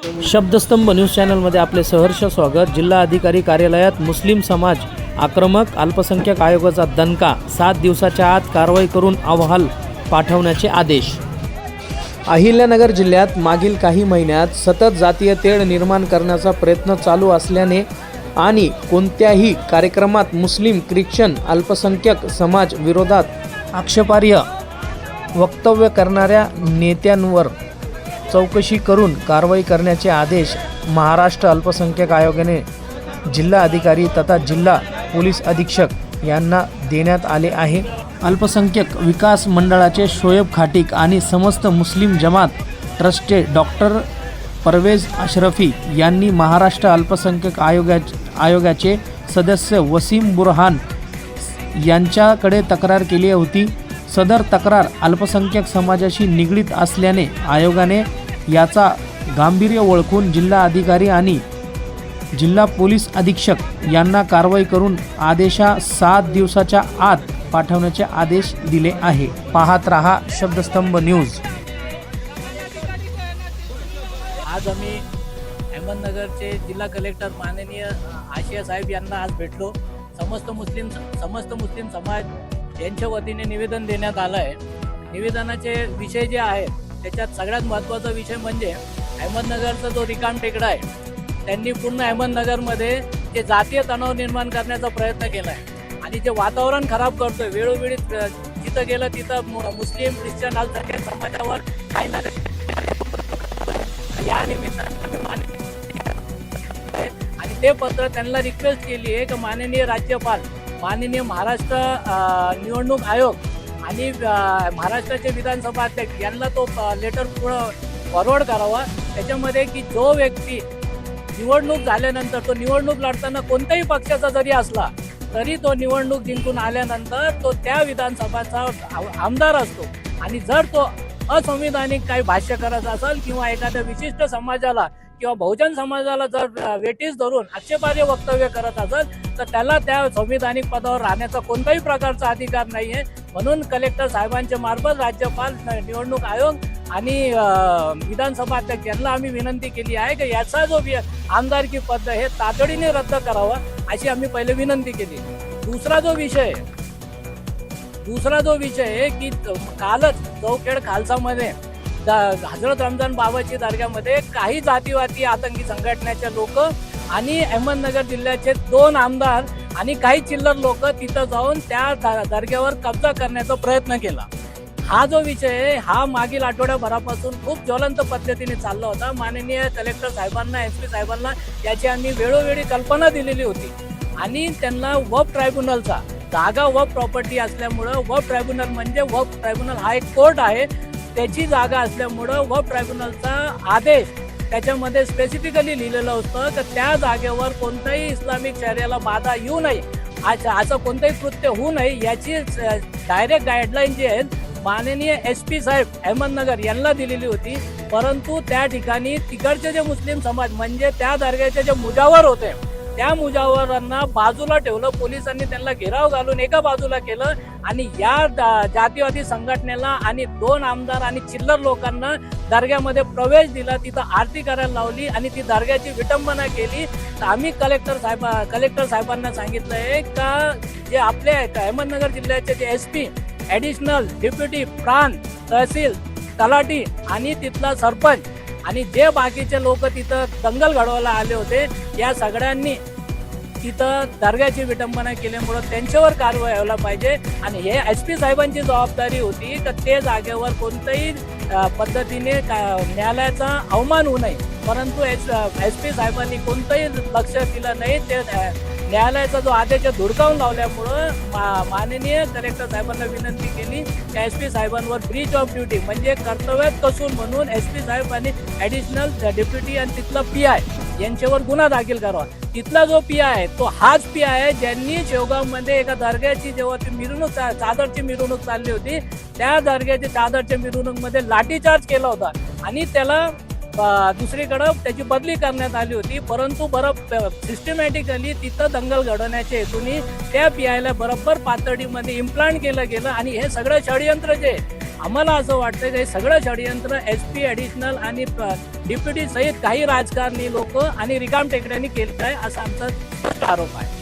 शब्दस्तंभ news चॅनलमध्ये आपले सहर्ष स्वागत. जिल्हा अधिकारी कार्यालयात मुस्लिम समाज आक्रमक अल्पसंख्याक आयोगाचा दणका. सात दिवसाच्या आत कारवाई करून अहवाल पाठवण्याचे आदेश. अहिल्यानगर जिल्ह्यात मागील काही महिन्यात सतत जातीय तेढ निर्माण करण्याचा प्रयत्न चालू असल्याने आणि कोणत्याही कार्यक्रमात मुस्लिम ख्रिश्चन अल्पसंख्यक समाज विरोधात आक्षेपार्ह वक्तव्य करणाऱ्या नेत्यांवर चौकशी करून कारवाई करण्याचे आदेश महाराष्ट्र अल्पसंख्याक आयोगाने जिल्हा अधिकारी तथा जिल्हा पोलीस अधीक्षक यांना देण्यात आले आहे. अल्पसंख्यक विकास मंडळाचे शोएब खाटिक आणि समस्त मुस्लिम जमात ट्रस्टचे डॉक्टर परवेज अशरफी यांनी महाराष्ट्र अल्पसंख्यक आयोगा आयोगाचे सदस्य वसीम बुरहान यांच्याकडे तक्रार केली होती. सदर तक्रार अल्पसंख्याक समाजाशी निगडीत असल्याने आयोगाने याचा गांभीर्य ओळखून जिल्हा अधिकारी आणि जिल्हा पोलीस अधीक्षक यांना कारवाई करून आदेशा सात दिवसाच्या आत पाठवण्याचे आदेश दिले आहे. पाहत रहा शब्दस्तंभ न्यूज. आज आम्ही अहमदनगरचे जिल्हा कलेक्टर माननीय आशिया साहेब यांना आज भेटलो. समस्त मुस्लिम समस्त मुस्लिम समाज यांच्या वतीने निवेदन देण्यात आलं आहे निवेदनाचे विषय जे आहेत त्याच्यात सगळ्यात महत्त्वाचा विषय म्हणजे अहमदनगरचा जो रिकाम टेकडा आहे त्यांनी पूर्ण अहमदनगरमध्ये जे जातीय तणाव निर्माण करण्याचा प्रयत्न केला आहे आणि जे वातावरण खराब करतोय वेळोवेळी जिथं गेलं तिथं मु- मुस्लिम ख्रिश्चन अल्पसंख्याक समाजावर काही ना या निमित्तानं आणि ते पत्र त्यांना रिक्वेस्ट केली आहे की माननीय राज्यपाल माननीय महाराष्ट्र निवडणूक आयोग आणि महाराष्ट्राच्या महाराष्ट्राचे विधानसभा अध्यक्ष यांना तो लेटर पुढं फॉरवर्ड करावा. त्याच्यामध्ये की जो व्यक्ती निवडणूक झाल्यानंतर तो निवडणूक लढताना कोणत्याही पक्षाचा जरी असला तरी तो निवडणूक जिंकून आल्यानंतर तो त्या विधानसभाचा आमदार असतो. आणि जर तो असंविधानिक काही भाष्य करत असेल किंवा एखाद्या विशिष्ट समाजाला किंवा बहुजन समाजाला जर वेटीस धरून आक्षेपार्ह वक्तव्य करत असेल तर त्याला त्या संविधानिक पदावर राहण्याचा कोणताही प्रकारचा अधिकार नाही आहे म्हणून कलेक्टर साहेबांच्या मार्फत राज्यपाल निवडणूक आयोग आणि विधानसभा अध्यक्ष यांना आम्ही विनंती केली आहे की याचा जो आमदारकी पद हे तातडीने रद्द करावं अशी आम्ही पहिले विनंती केली. दुसरा जो विषय दुसरा जो विषय आहे की कालच चौखेड खालसामध्ये हजरत रमजान बाबाची दर्ग्यामध्ये काही जातीवादी आतंकी संघटनेचे लोक आणि अहमदनगर जिल्ह्याचे दोन आमदार आणि काही चिल्लर लोक तिथं जाऊन त्या दर्ग्यावर कब्जा करण्याचा प्रयत्न केला. हा जो विषय आहे हा मागील आठवड्याभरापासून खूप ज्वलंत पद्धतीने चालला होता. माननीय कलेक्टर साहेबांना एस पी साहेबांना याची आम्ही वेळोवेळी कल्पना दिलेली होती. आणि त्यांना वफ ट्रायब्युनलचा जागा वफ प्रॉपर्टी असल्यामुळं वफ ट्रायब्युनल म्हणजे वफ ट्रायब्युनल हा एक कोर्ट आहे. त्याची जागा असल्यामुळं व ट्रायब्युनलचा आदेश त्याच्यामध्ये स्पेसिफिकली लिहिलेलं होतं तर त्या जागेवर कोणत्याही इस्लामिक शर्याला बाधा येऊ नये आज असं कोणतंही कृत्य होऊ नये याची डायरेक्ट गाईडलाईन जी आहेत माननीय एस पी साहेब अहमदनगर यांना दिलेली होती. परंतु त्या ठिकाणी तिकडचे जे मुस्लिम समाज म्हणजे त्या दर्ग्याचे जे मुजावर होते त्या मुजावरांना बाजूला ठेवलं पोलिसांनी त्यांना घेराव घालून एका बाजूला केलं आणि या जातीवादी संघटनेला आणि दोन आमदार आणि चिल्लर लोकांना दर्ग्यामध्ये प्रवेश दिला तिथं आरती करायला लावली आणि ती दर्ग्याची विटंबना केली. तर आम्ही कलेक्टर साहेब कलेक्टर साहेबांना सांगितलं आहे का जे आपले अहमदनगर जिल्ह्याचे जे एस पी ॲडिशनल डेप्युटी प्रांत तहसील तलाठी आणि तिथला सरपंच आणि जे बाकीचे लोक तिथं दंगल घडवायला आले होते या सगळ्यांनी तिथं दर्ग्याची विटंबना केल्यामुळं त्यांच्यावर कारवाई व्हायला पाहिजे. आणि हे एस पी साहेबांची जबाबदारी होती तर ते जागेवर कोणत्याही पद्धतीने का- न्यायालयाचा अवमान होऊ नये. परंतु एस एस पी साहेबांनी कोणतंही लक्ष दिलं नाही ते न्यायालयाचा जो आदेश धुडकावून लावल्यामुळं मा माननीय कलेक्टर साहेबांना विनंती केली की एस पी साहेबांवर ब्रीच ऑफ ड्युटी म्हणजे कर्तव्यात कसून म्हणून एस पी साहेब आणि ॲडिशनल डेप्युटी आणि तिथला पी आय यांच्यावर गुन्हा दाखल करावा. तिथला जो पी आय आहे तो हाच पी आय आहे ज्यांनी शेवगावमध्ये एका दर्ग्याची जेव्हा ती मिरवणूक चादरची मिरवणूक चालली होती त्या दर्ग्याची चादरच्या मिरवणूकमध्ये लाठीचार्ज केला होता. आणि त्याला दुसरीकडं त्याची बदली करण्यात आली होती. परंतु बरं सिस्टमॅटिकली तिथं दंगल घडवण्याच्या हेतूने त्या पी आयला बरोबर पातळीमध्ये इम्प्लांट केलं गेलं आणि हे सगळं षडयंत्र जे आम्हाला असं वाटतं की हे सगळं षडयंत्र एस पी ॲडिशनल आणि डिप्युटी सहित काही राजकारणी लोक आणि रिकाम टेकड्यांनी केलं आहे असा आमचा स्पष्ट आरोप आहे.